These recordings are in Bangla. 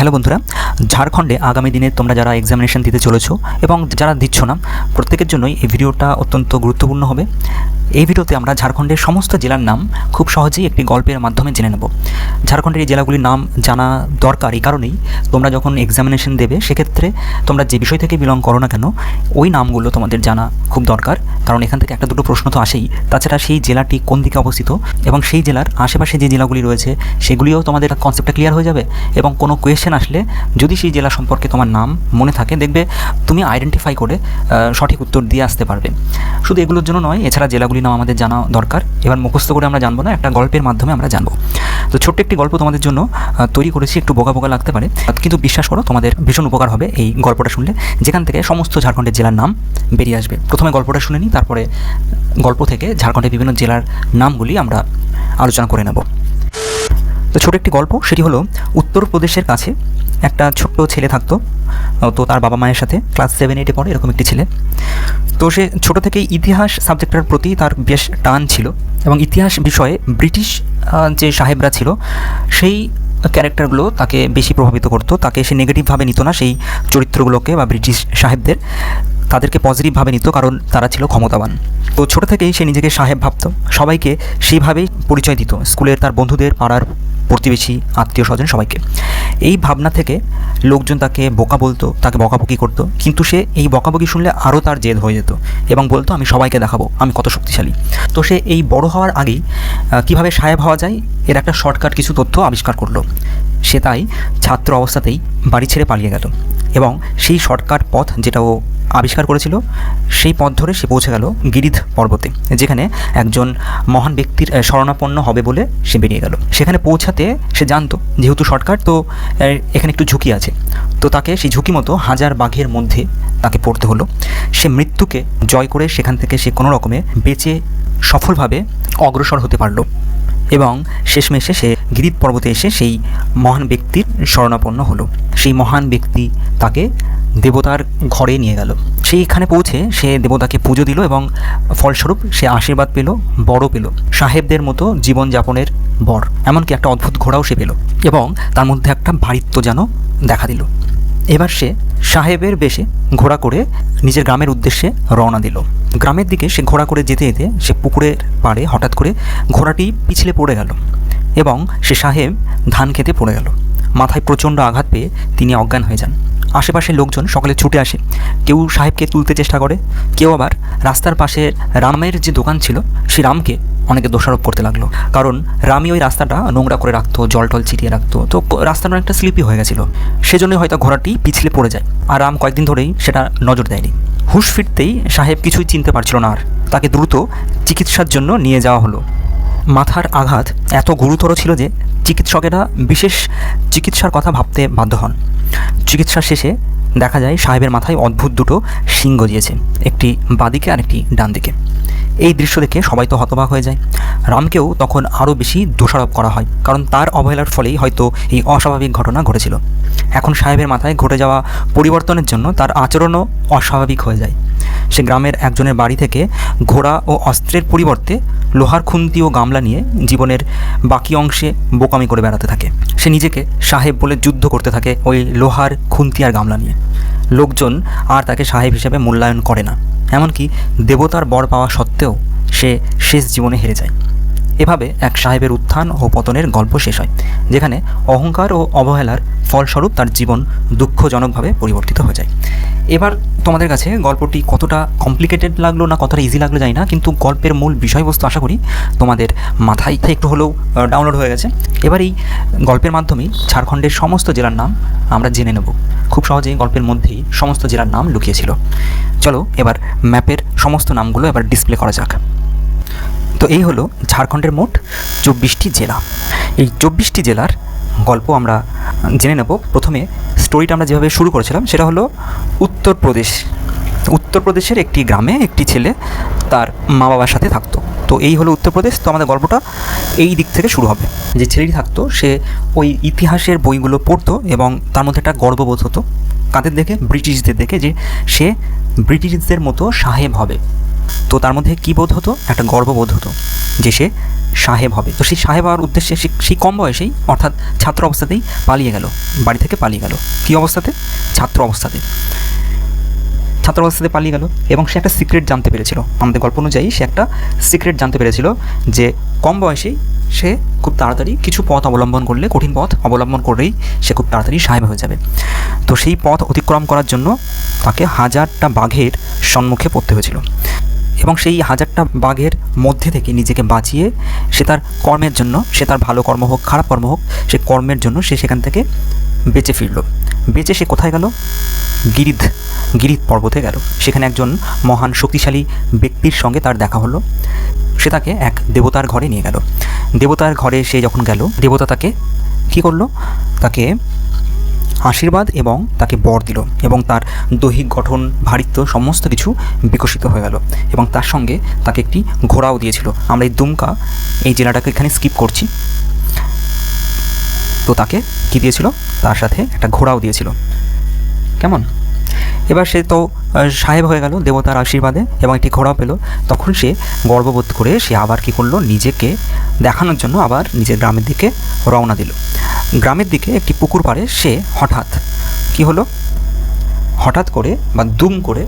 হ্যালো বন্ধুরা, ঝাড়খণ্ডে আগামী দিনে তোমরা যারা এক্সামিনেশন দিতে চলেছো এবং যারা দিচ্ছ না, প্রত্যেকের জন্যই এই ভিডিওটা অত্যন্ত গুরুত্বপূর্ণ হবে। এই ভিডিওতে আমরা ঝাড়খণ্ডের সমস্ত জেলার নাম খুব সহজেই একটি গল্পের মাধ্যমে জেনে নেব। ঝাড়খণ্ডের এই জেলাগুলির নাম জানা দরকার এই কারণেই তোমরা যখন এক্সামিনেশন দেবে, সেক্ষেত্রে তোমরা যে বিষয় থেকে বিলং করো না কেন, ওই নামগুলো তোমাদের জানা খুব দরকার। কারণ এখান থেকে একটা দুটো প্রশ্ন তো আসেই। তাছাড়া সেই জেলাটি কোন দিকে অবস্থিত এবং সেই জেলার আশেপাশে যে জেলাগুলি রয়েছে, সেগুলিও তোমাদের কনসেপ্টটা ক্লিয়ার হয়ে যাবে এবং কোনো কোয়েশ্চেন আসলে যদি সেই জেলা সম্পর্কে তোমার নাম মনে থাকে, দেখবে তুমি আইডেন্টিফাই করে সঠিক উত্তর দিয়ে আসতে পারবে। শুধু এগুলোর জন্য নয়, এছাড়া জেলাগুলির নাম আমাদের জানা দরকার। এবার মুখস্থ করে আমরা জানব না, একটা গল্পের মাধ্যমে আমরা জানব। তো ছোট্ট একটি গল্প তোমাদের জন্য তৈরি করেছি, একটু বোকা বোকা লাগতে পারে। কিন্তু বিশ্বাস করো, তোমাদের ভীষণ উপকার হবে এই গল্পটা শুনলে। যেখান থেকে সমস্ত ঝাড়খণ্ডের জেলার নাম বেরিয়ে আসবে। প্রথমে গল্পটা শুনে নিই তারপরে গল্প থেকে ঝাড়খণ্ডের বিভিন্ন জেলার নামগুলি আমরা আলোচনা করে নেব। তো ছোট একটি গল্প, সেটি হলো, উত্তরপ্রদেশের কাছে একটা ছোট্ট ছেলে থাকতো। তো তার বাবা মায়ের সাথে ক্লাস সেভেন এইটে পড়ে, এরকম একটি ছেলে। তো সে ছোট থেকেই ইতিহাস সাবজেক্টটার প্রতি তার বেশ টান ছিল এবং ইতিহাস বিষয়ে ব্রিটিশ যে সাহেবরা ছিল, সেই ক্যারেক্টারগুলো তাকে বেশি প্রভাবিত করতো। তাকে সে নেগেটিভভাবে নিত না, সেই চরিত্রগুলোকে বা ব্রিটিশ সাহেবদের। তাদেরকে পজিটিভভাবে নিত, কারণ তারা ছিল ক্ষমতাবান। তো ছোট থেকেই সে নিজেকে সাহেব ভাবতো। সবাইকে সেইভাবেই পরিচয় দিত। স্কুলের তার বন্ধুদের, পাড়ার প্রতিবেশী আত্মীয় স্বজন সবাইকে। এই ভাবনা থেকে লোকজন তাকে বোকা বলতো, তাকে বকাবকি করতো। কিন্তু সে এই বকাবকি শুনলে আরও তার জেদ হয়ে যেত এবং বলতো, আমি সবাইকে দেখাবো, আমি কত শক্তিশালী। তো সে এই বড় হওয়ার আগেই কীভাবে সাহেব হওয়া যায়, এর একটা শর্টকাট কিছু তথ্য আবিষ্কার করল। সে তাই ছাত্র অবস্থাতেই বাড়ি ছেড়ে পালিয়ে গেল এবং সেই শর্টকাট পথ, যেটা ও আবিষ্কার করেছিল, সেই পথ ধরে সে পৌঁছে গেল গিরিধ পর্বতে, যেখানে একজন মহান ব্যক্তির শরণাপন্ন হবে বলে সে বেরিয়ে গেল। সেখানে পৌঁছাতে সে জানতো, যেহেতু শর্টকাট, তো এখানে একটু ঝুঁকি আছে। তো তাকে সেই ঝুঁকি মতো হাজার বাঘের মধ্যে তাকে পড়তে হলো। সে মৃত্যুকে জয় করে সেখান থেকে সে কোনো রকমে বেঁচে সফলভাবে অগ্রসর হতে পারল। এবং শেষমেশে সে গিরিধ পর্বতে এসে সেই মহান ব্যক্তির শরণাপন্ন হলো। সেই মহান ব্যক্তি তাকে দেবতার ঘরে নিয়ে গেল। সেইখানে পৌঁছে সে দেবতাকে পুজো দিল এবং ফলস্বরূপ সে আশীর্বাদ পেল বড় পেল। সাহেবদের মতো জীবনযাপনের বর। এমনকি একটা অদ্ভুত ঘোড়াও সে পেল এবং তার মধ্যে একটা ভারিত্ব যেন দেখা দিল। এবার সে সাহেবের বেশে ঘোড়া করে নিজের গ্রামের উদ্দেশ্যে রওনা দিল। গ্রামের দিকে সে ঘোড়া করে যেতে যেতে সে পুকুরের পাড়ে হঠাৎ করে ঘোড়াটি পিছলে পড়ে গেল এবং সে সাহেব ধান খেতে পড়ে গেল। মাথায় প্রচণ্ড আঘাত পেয়ে তিনি অজ্ঞান হয়ে যান। আশেপাশের লোকজন সকলে ছুটে আসে। কেউ সাহেবকে তুলতে চেষ্টা করে, কেউ আবার রাস্তার পাশে রামের যে দোকান ছিল, সেই রামকে অনেকে দোষারোপ করতে লাগল। কারণ রামই ওই রাস্তাটা নোংরা করে রাখতো, জল টল ছিটিয়ে রাখতো। তো রাস্তাটা অনেকটা স্লিপি হয়ে গেছিল। সেজন্যই হয়তো ঘোড়াটি পিছলে পড়ে যায়। আর রাম কয়েকদিন ধরেই সেটা নজর দেয়নি। হুঁশ ফিরতেই সাহেব কিছুই চিনতে পারছিল না আর। তাকে দ্রুত চিকিৎসার জন্য নিয়ে যাওয়া হলো। মাথার আঘাত এত গুরুতর ছিল যে চিকিৎসকেরা বিশেষ চিকিৎসার কথা ভাবতে বাধ্য হন। চিকিৎসা শেষে দেখা যায় সাহেবের মাথায় অদ্ভুত দুটো শিং গজিয়েছে, একটি বাদিকে আর একটি ডান দিকে এই দৃশ্য দেখে সবাই তো হতবাক হয়ে যায়। রামকেও তখন আরও বেশি দোষারোপ করা হয়, কারণ তার অবহেলার ফলেই হয়তো এই অস্বাভাবিক ঘটনা ঘটেছিল। এখন সাহেবের মাথায় ঘটে যাওয়া পরিবর্তনের জন্য তার আচরণও অস্বাভাবিক হয়ে যায়। সে গ্রামের একজনের বাড়ি থেকে ঘোড়া ও অস্ত্রের পরিবর্তে লোহার খুন্তি ও গামলা নিয়ে জীবনের বাকি অংশে বোকামি করে বেড়াতে থাকে। সে নিজেকে সাহেব বলে যুদ্ধ করতে থাকে ওই লোহার খুন্তি আর গামলা নিয়ে। লোকজন আর তাকে সাহেব হিসেবে মূল্যায়ন করে না। এমনকি দেবতার বর পাওয়া সত্ত্বেও সে শেষ জীবনে হেরে যায়। এভাবে এক সাহেবের উত্থান ও পতনের গল্প শেষ হয়, যেখানে অহংকার ও অবহেলার ফলস্বরূপ তার জীবন দুঃখজনকভাবে পরিবর্তিত হয়ে যায়। এবার তোমাদের কাছে গল্পটি কতটা কমপ্লিকেটেড লাগল না কতটা ইজি লাগল জানি না, কিন্তু গল্পের মূল বিষয়বস্তু আশা করি তোমাদের মাথায় একটু হলেও ডাউনলোড হয়ে গেছে। এবার এই গল্পের মাধ্যমেই ঝাড়খণ্ডের সমস্ত জেলার নাম আমরা জেনে নেব। খুব সহজেই গল্পের মধ্যেই সমস্ত জেলার নাম লুকিয়েছিল। চলো এবার ম্যাপের সমস্ত নামগুলো এবার ডিসপ্লে করা যাক। তো এই হলো ঝাড়খণ্ডের মোট চব্বিশটি জেলা। এই চব্বিশটি জেলার গল্প আমরা জেনে নেব। প্রথমে স্টোরিটা আমরা যেভাবে শুরু করেছিলাম, সেটা হলো উত্তরপ্রদেশ। উত্তরপ্রদেশের একটি গ্রামে একটি ছেলে তার মা বাবার সাথে থাকতো। তো এই হলো উত্তরপ্রদেশ। তো আমাদের গল্পটা এই দিক থেকে শুরু হবে। যে ছেলেটি থাকতো, সে ওই ইতিহাসের বইগুলো পড়তো এবং তার মধ্যে একটা গর্ববোধ হতো। কাদের দেখে? ব্রিটিশদের দেখে যে সে ব্রিটিশদের মতো সাহেব হবে। তো তার মধ্যে কী বোধ হতো? একটা গর্ববোধ হতো যে সে সাহেব হবে। তো সেই সাহেব হওয়ার উদ্দেশ্যে সেই কম বয়সেই, অর্থাৎ ছাত্র অবস্থাতেই পালিয়ে গেল, বাড়ি থেকে পালিয়ে গেল। কী অবস্থাতে? ছাত্র অবস্থাতে। ছাত্র অবস্থাতে পালিয়ে গেল এবং সে একটা সিক্রেট জানতে পেরেছিল। আমাদের গল্প অনুযায়ী সে একটা সিক্রেট জানতে পেরেছিল যে কম বয়সেই সে খুব তাড়াতাড়ি কিছু পথ অবলম্বন করলে, কঠিন পথ অবলম্বন করলেই সে খুব তাড়াতাড়ি সাহেব হয়ে যাবে। তো সেই পথ অতিক্রম করার জন্য তাকে হাজারটা বাঘের সম্মুখে পড়তে হয়েছিল। এবং সেই হাজারটা বাঘের মধ্যে থেকে নিজেকে বাঁচিয়ে সে তার কর্মের জন্য, সে তার ভালো কর্ম হোক, খারাপ কর্ম হোক, সে কর্মের জন্য সে সেখান থেকে বেঁচে ফিরল। বেঁচে সে কোথায় গেল? গিরিধ গিরিধ পর্বতে গেল। সেখানে একজন মহান শক্তিশালী ব্যক্তির সঙ্গে তার দেখা হলো। সে তাকে এক দেবতার ঘরে নিয়ে গেল। দেবতার ঘরে সে যখন গেল, দেবতা তাকে কী করল? তাকে আশীর্বাদ এবং তাকে বর দিল এবং তার দৈহিক গঠন, ভারিত্ব সমস্ত কিছু বিকশিত হয়ে গেল এবং তার সঙ্গে তাকে একটি ঘোড়াও দিয়েছিল। আমরা এই দুমকা এই জেলাটাকে এখানে স্কিপ করছি। তো তাকে কী দিয়েছিল? তার সাথে একটা ঘোড়াও দিয়েছিল। কেমন? এবার সে তো সাহেব হয়ে গেল দেবতার আশীর্বাদে এবং একটি ঘোড়াও পেল। তখন সে গর্ববোধ করে সে আবার কী করল? নিজেকে দেখানোর জন্য আবার নিজের গ্রামের দিকে রওনা দিল। গ্রামের দিকে একটি পুকুর পাড়ে সে হঠাৎ কি হলো? হঠাৎ করে বা দুম করে,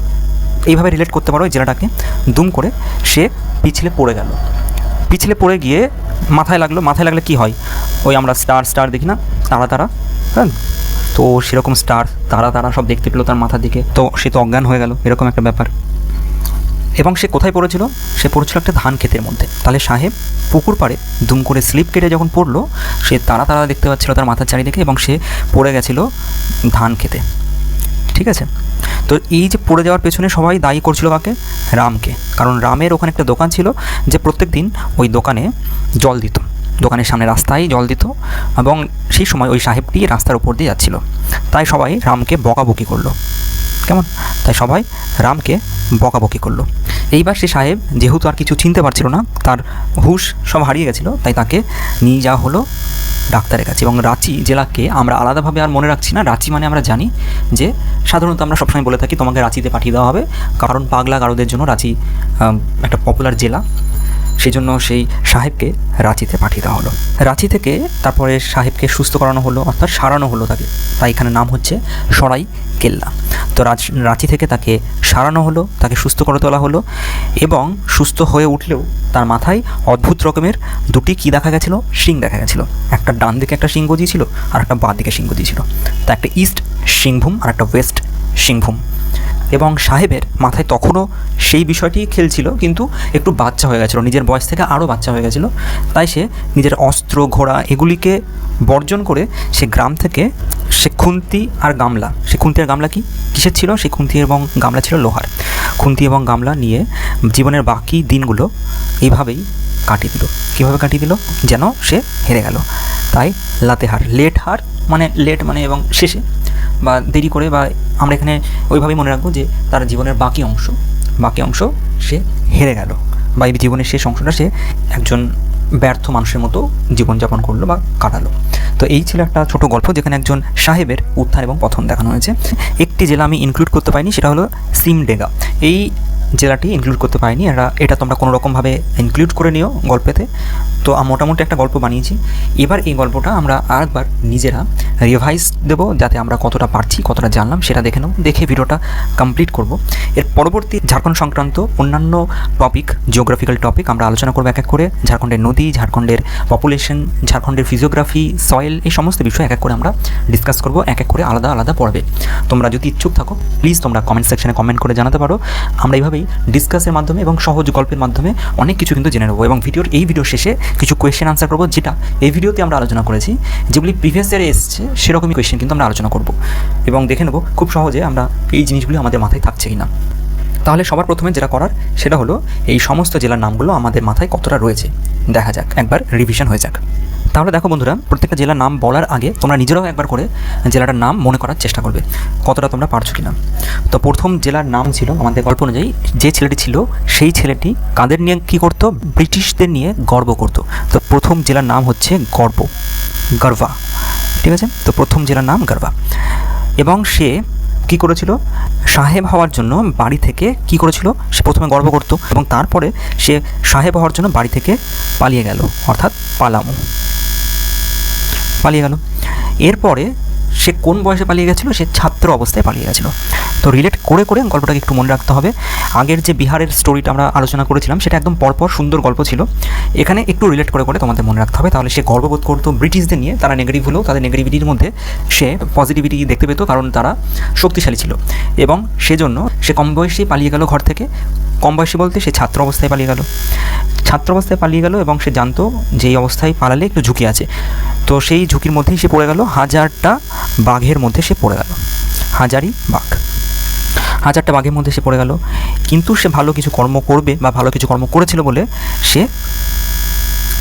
এইভাবে রিলেট করতে পারো এই জেলাটাকে, দুম করে সে পিছলে পড়ে গেল। পিছলে পড়ে গিয়ে মাথায় লাগল, মাথায় লাগলে কি হয়? ওই আমরা স্টার স্টার দেখি না? তারা তারা হ্যাঁ? তো সেরকম স্টার তারা তারা সব দেখতে পেল তার মাথার দিকে। তো সে তো অজ্ঞান হয়ে গেল, এরকম একটা ব্যাপার। এবং সে কোথায় পড়েছিল? সে পড়েছিল একটা ধান ক্ষেতের মধ্যে। তাহলে সাহেব পুকুর পাড়ে দুম করে স্লিপ কেটে যখন পড়ল, সে তারা তারা দেখতে পাচ্ছিল তার মাথার চারিদিকে এবং সে পড়ে গেছিল ধান খেতে ঠিক আছে? তো এই যে পড়ে যাওয়ার পেছনে সবাই দায়ী করছিল কাকে? রামকে। কারণ রামের ওখানে একটা দোকান ছিল যে প্রত্যেক দিন ওই দোকানে জল দিত। দোকানের সামনে রাস্তায় জল দিত এবং সেই সময় ওই সাহেবটি রাস্তার উপর দিয়ে যাচ্ছিল। তাই সবাই রামকে বকাবকি করল। কেমন? তাই সবাই রামকে বকাবকি করল। এইবার সে সাহেব যেহেতু আর কিছু চিনতে পারছিল না, তার হুশ সব হারিয়ে গেছিল, তাই তাকে নিয়ে যাওয়া হলো ডাক্তারের কাছে। এবং রাঁচি জেলাকে আমরা আলাদাভাবে আর মনে রাখছি না। রাঁচি মানে আমরা জানি যে, সাধারণত আমরা সবসময় বলে থাকি, তোমাকে রাঁচিতে পাঠিয়ে দেওয়া হবে। কারণ পাগলা গারোদের জন্য রাঁচি একটা পপুলার জেলা। সেই জন্য সেই সাহেবকে রাঁচিতে পাঠিয়ে দেওয়া হলো। রাঁচি থেকে তারপরে সাহেবকে সুস্থ করানো হলো, অর্থাৎ সারানো হলো তাকে। তাই এখানে নাম হচ্ছে সরাই কেল্লা। তো রাঁচি থেকে তাকে সারানো হলো, তাকে সুস্থ করে তোলা হলো এবং সুস্থ হয়ে উঠলেও তার মাথায় অদ্ভুত রকমের দুটি কী দেখা গেছিল? শিং দেখা গেছিল। একটা ডান দিকে একটা সিংহ দিয়েছিল আর একটা বাঁ দিকে সিংহ দিয়েছিল তা একটা ইস্ট সিংভূম আর একটা ওয়েস্ট সিংভূম এবং সাহেবের মাথায় তখনও সেই বিষয়টি খেলছিল, কিন্তু একটু বাচ্চা হয়ে গেছিল। নিজের বয়স থেকে আরও বাচ্চা হয়ে গেছিল। তাই সে নিজের অস্ত্র, ঘোড়া এগুলিকে বর্জন করে সে গ্রাম থেকে সে খুন্তি আর গামলা, সে খুন্তি আর গামলা কি? কিসের ছিল? সে খুন্তি এবং গামলা ছিল লোহার। খুন্তি এবং গামলা নিয়ে জীবনের বাকি দিনগুলো এইভাবেই কাটিয়ে দিল। কীভাবে কাটিয়ে দিল? যেন সে হেরে গেল। তাই লাতে হার লেট হার মানে লেট মানে এবং শেষে বা দেরি করে বা আমরা এখানে ওইভাবেই মনে রাখব যে তার জীবনের বাকি অংশ বাকি অংশ সে হেরে গেল বা এই জীবনের শেষ অংশটা সে একজন ব্যর্থ মানুষের মতো জীবনযাপন করল বা কাটালো। তো এই ছিল একটা ছোট গল্প যেখানে একজন সাহেবের উত্থান এবং পথন দেখানো হয়েছে। একটি জেলা আমি ইনক্লুড করতে পারিনি, সেটা হলো সিমডেগা। এই জেলাটি ইনক্লুড করতে পারিনি। এটা এটা তোমরা কোনো রকমভাবে ইনক্লুড করে নিও গল্পেতে। তো মোটামুটি একটা গল্প বানিয়েছি। এবার এই গল্পটা আমরা আরেকবার নিজেরা রিভাইজ দেবো, যাতে আমরা কতটা পারছি, কতটা জানলাম, সেটা দেখে নেব। দেখে ভিডিওটা কমপ্লিট করব। এর পরবর্তী ঝাড়খণ্ড সংক্রান্ত অন্যান্য টপিক জিওগ্রাফিক্যাল টপিক আমরা আলোচনা করব এক এক করে। ঝাড়খণ্ডের নদী, ঝাড়খণ্ডের পপুলেশন ঝাড়খণ্ডের ফিজিওগ্রাফি সয়েল এই সমস্ত বিষয় এক এক করে আমরা ডিসকাস করব। এক এক করে আলাদা আলাদা পড়বে তোমরা যদি ইচ্ছুক থাকো প্লিজ তোমরা কমেন্ট সেকশনে কমেন্ট করে জানাতে পারো। আমরা এইভাবেই ডিসকাসের মাধ্যমে এবং সহজ গল্পের মাধ্যমে অনেক কিছু কিন্তু জেনে নেব এবং ভিডিওর এই ভিডিও শেষে কিছু কোয়েশ্চেন আনসার করব যেটা এই ভিডিওতে আমরা আলোচনা করেছি যেগুলি প্রিভিয়াস ইয়ারে এসছে সেরকমই কোয়েশ্চেন কিন্তু আমরা আলোচনা করব এবং দেখে নেব খুব সহজে আমরা এই জিনিসগুলি আমাদের মাথায় থাকছে কি না তাহলে সবার প্রথমে যেটা করার, সেটা হলো এই সমস্ত জেলার নামগুলো আমাদের মাথায় কতটা রয়েছে, দেখা যাক, একবার রিভিশন হয়ে যাক। তাহলে দেখো বন্ধুরা, প্রত্যেকটা জেলার নাম বলার আগে তোমরা নিজেরাও একবার করে জেলাটার নাম মনে করার চেষ্টা করবে, কতটা তোমরা পারছ কিনা। তো প্রথম জেলার নাম ছিল আমাদের গল্প অনুযায়ী, যে ছেলেটি ছিল সেই ছেলেটি কাদের নিয়ে কী করতো? ব্রিটিশদের নিয়ে গর্ব করতো। তো প্রথম জেলার নাম হচ্ছে গর্ব গর্বা ঠিক আছে? তো প্রথম জেলার নাম গর্ভা। এবং সে কি করেছিল? সাহেব হওয়ার জন্য বাড়ি থেকে কি করেছিল? সে প্রথমে গর্ব করত এবং তারপরে সে সাহেব হওয়ার জন্য বাড়ি থেকে পালিয়ে গেল, অর্থাৎ পালামো। পালিয়ে গেল। এরপরে সে কোন বয়সে পালিয়ে গেছিল? সে ছাত্র অবস্থায় পালিয়ে গেছিল। তো রিলেট করে করে গল্পটাকে একটু মনে রাখতে হবে। আগের যে বিহারের স্টোরিটা আমরা আলোচনা করেছিলাম, সেটা একদম পরপর সুন্দর গল্প ছিল। এখানে একটু রিলেট করে করে তোমাদের মনে রাখতে হবে। তাহলে সে গর্ববোধ করতো ব্রিটিশদের নিয়ে, তারা নেগেটিভ হলেও তাদের নেগেটিভিটির মধ্যে সে পজিটিভিটি দেখতে পেত, কারণ তারা শক্তিশালী ছিল। এবং সেজন্য সে কম বয়সেই পালিয়ে গেল ঘর থেকে। কম বয়সী বলতে সে ছাত্র অবস্থায় পালিয়ে গেল। ছাত্র অবস্থায় পালিয়ে গেল এবং সে জানতো যে এই অবস্থায় পালালে একটু ঝুঁকি আছে। তো সেই ঝুঁকির মধ্যেই সে পড়ে গেল। হাজারটা বাঘের মধ্যে সে পড়ে গেল। হাজারি বাঘ। হাজারটা বাঘের মধ্যে সে পড়ে গেল। কিন্তু সে ভালো কিছু কর্ম করবে বা ভালো কিছু কর্ম করেছিল বলে সে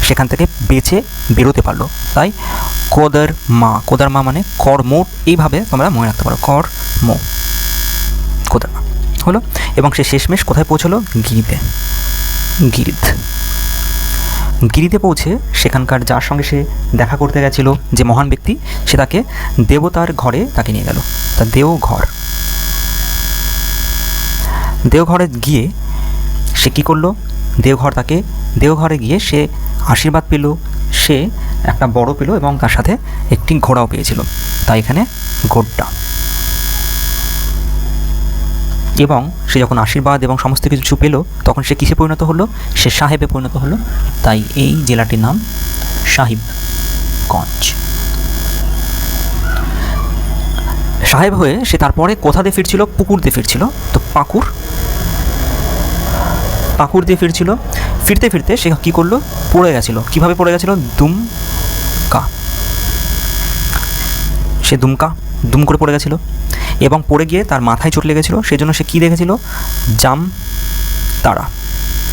সেখান থেকে বেঁচে বেরোতে পারল। তাই কোদার মা কোদার মা মানে কর্ম, এইভাবে তোমরা মনে রাখতে পারো। কর্ম। কোদার মা হলো। এবং সে শেষমেশ কোথায় পৌঁছলো? গিরিতে। গিরিত। গিরিতে পৌঁছে সেখানকার যার সঙ্গে সে দেখা করতে গেছিল যে মহান ব্যক্তি, সে তাকে দেবতার ঘরে তাকে নিয়ে গেল। তা দেওঘর। দেওঘরে গিয়ে সে কী করল? দেওঘর তাকে, দেওঘরে গিয়ে সে আশীর্বাদ পেল, সে একটা বড় পেল এবং তার সাথে একটি ঘোড়াও পেয়েছিল। তাই এখানে গোড্ডা এবং সে যখন আশীর্বাদ এবং সমস্ত কিছু পেল, তখন সে কিসে পরিণত হলো? সে সাহেবে পরিণত হলো। তাই এই জেলাটির নাম সাহিবগঞ্জ। সাহেব হয়ে সে তারপরে কোথাতে ফিরছিল? পুকুর দিয়ে ফিরছিল। তো পাকুর পাকুর দিয়ে ফিরছিল, ফিরতে ফিরতে সে কী করল? পড়ে গেছিল। কীভাবে পড়ে গেছিল? দুম কা সে দুমকা, দুম করে পড়ে গেছিল। এবং পড়ে গিয়ে তার মাথায় চোট লেগেছিলো। সেই জন্য সে কী দেখেছিল? জাম তারা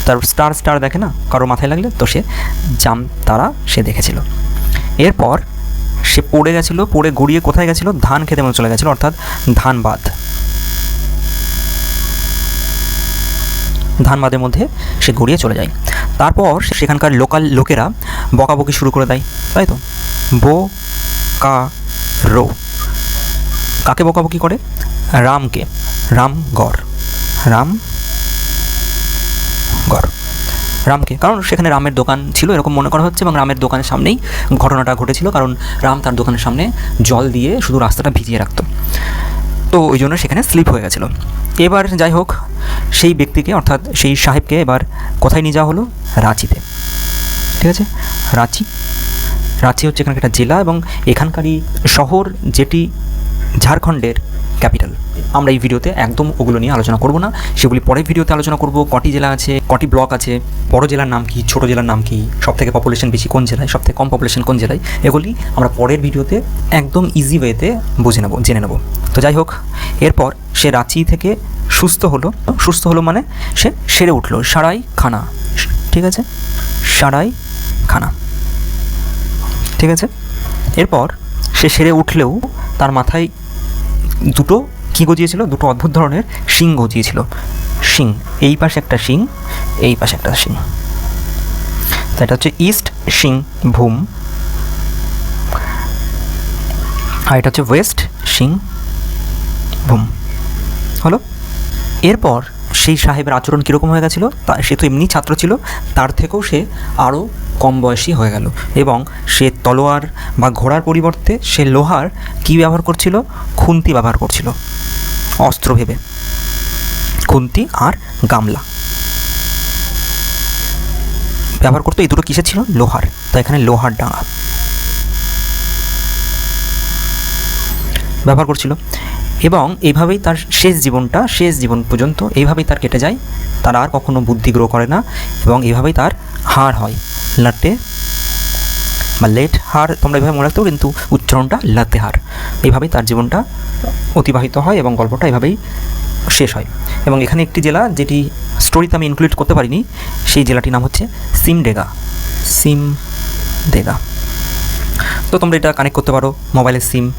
তার স্টার স্টার দেখে না? কারও মাথায় লাগলে তো সে জাম তারা সে দেখেছিল। এরপর সে পড়ে গেছিল, পড়ে গড়িয়ে কোথায় গেছিল? ধান খেতে মনে চলে গেছিল, অর্থাৎ ধানবাদ। ধানবাদের মধ্যে সে গড়িয়ে চলে যায়। তারপর সেখানকার লোকাল লোকেরা বকাবকি শুরু করে দেয়, তাই তো? বো কা রো। কাকে বকাবকি করে? রামকে। রামগড় রাম গড় রামকে। কারণ সেখানে রামের দোকান ছিল, এরকম মনে করা হচ্ছে, এবং রামের দোকানের সামনেই ঘটনাটা ঘটেছিল, কারণ রাম তার দোকানের সামনে জল দিয়ে শুধু রাস্তাটা ভিজিয়ে রাখতো। তো ওই জন্য সেখানে স্লিপ হয়ে গেছিল। এবার যাই হোক, সেই ব্যক্তিকে অর্থাৎ সেই সাহেবকে এবার কোথায় নিয়ে যাওয়া হলো? রাঁচিতে। ঠিক আছে? রাঁচি। রাঁচি হচ্ছে এখানকার একটা জেলা এবং এখানকারই শহর যেটি ঝাড়খণ্ডের ক্যাপিটাল। আমরা এই ভিডিওতে একদম ওগুলো নিয়ে আলোচনা করব না। সেগুলি পরের ভিডিওতে আলোচনা করব। কটি জেলা আছে, কটি ব্লক আছে, বড় জেলার নাম কি, ছোট জেলার নাম কি সব থেকে পপুলেশন বেশি কোন জেলায় সব থেকে কম পপুলেশন কোন জেলায়, এগুলি আমরা পরের ভিডিওতে একদম ইজি ওয়েতে বুঝে নেব, জেনে নেব। তো যাই হোক, এরপর সে রাঁচি থেকে সুস্থ হলো। সুস্থ হলো মানে সে সেরে উঠল। সারাই খানা ঠিক আছে? সারাই খানা ঠিক আছে? এরপর সে সেরে উঠলেও তার মাথায় দুটো কী গজিয়েছিল? দুটো অদ্ভুত ধরনের শিং গজিয়েছিল। শিং, এই পাশে একটা শিং, এই পাশে একটা শিং। এটা হচ্ছে ইস্ট শিং ভূম। আর এটা হচ্ছে ওয়েস্ট শিং ভূম। হলো? এরপর সেই সাহেবের আচরণ কীরকম হয়ে গেছিল? তা, সে তো এমনি ছাত্র ছিল। তার থেকেও সে আরও কম বয়সী হয়ে গেল। এবং সে তলোয়ার বা ঘোড়ার পরিবর্তে সে লোহার কী ব্যবহার করছিল? খুন্তি ব্যবহার করছিল। অস্ত্র ভেবে। খুন্তি আর গামলা। ব্যবহার করতো এই দুটো কিসের ছিল? লোহার। তো এখানে লোহার ডাঙা। ব্যবহার করছিল। এবং এইভাবেই তার শেষ জীবনটা, শেষ জীবন পর্যন্ত এইভাবেই তার কেটে যায়। তার আর কখনো বুদ্ধি গ্রো করে না এবং এইভাবেই তার হার হয়, লাটে। বা লেট হার তোমরা এভাবে মনে রাখতেও কিন্তু উচ্চারণটা লাতে হার এইভাবেই তার জীবনটা অতিবাহিত হয় এবং গল্পটা এভাবেই শেষ হয়। এবং এখানে একটি জেলা যেটি স্টোরিতে আমি ইনক্লুড করতে পারিনি, সেই জেলাটির নাম হচ্ছে সিমডেগা। সিমডেগা। তো তোমরা এটা কানেক্ট করতে পারো মোবাইলের সিম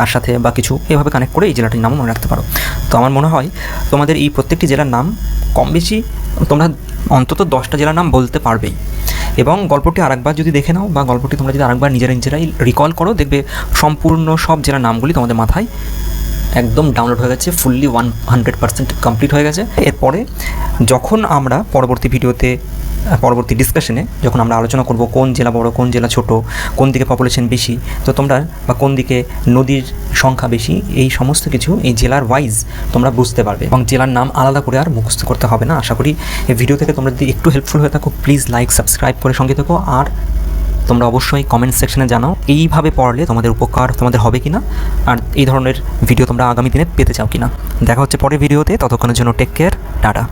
তার সাথে বা কিছু এভাবে কানেক্ট করে এই জেলাটির নামও মনে রাখতে পারো। তো আমার মনে হয় তোমাদের এই প্রত্যেকটি জেলার নাম কম বেশি তোমরা অন্তত দশটা জেলার নাম বলতে পারবেই। এবং গল্পটি আরেকবার যদি দেখে নাও বা গল্পটি তোমরা যদি আরেকবার নিজেরা নিজেরাই রিকল করো, দেখবে সম্পূর্ণ সব জেলার নামগুলি তোমাদের মাথায় একদম ডাউনলোড হয়ে গেছে fully one hundred percent complete হয়ে গেছে। এরপরে যখন আমরা পরবর্তী ভিডিওতে পরবর্তী ডিসকাশনে যখন আমরা আলোচনা করব কোন জেলা বড়, কোন জেলা ছোট, কোন দিকে পপুলেশন বেশি, তো তোমরা বা কোন দিকে নদীর সংখ্যা বেশি, এই সমস্ত কিছু এই জেলার ওয়াইজ তোমরা বুঝতে পারবে এবং জেলার নাম আলাদা করে আর মুখস্থ করতে হবে না। আশা করি এই ভিডিও থেকে তোমরা যদি একটু হেল্পফুল হয়ে থাকো প্লিজ লাইক সাবস্ক্রাইব করে সঙ্গে থেকো। আর তোমরা অবশ্যই কমেন্ট সেকশনে জানাও, এইভাবে পড়লে তোমাদের উপকার তোমাদের হবে কিনা, আর এই ধরনের ভিডিও তোমরা আগামী দিনে পেতে চাও কিনা। দেখা হচ্ছে পরের ভিডিওতে ততক্ষণের জন্য টেক কেয়ার টাটা।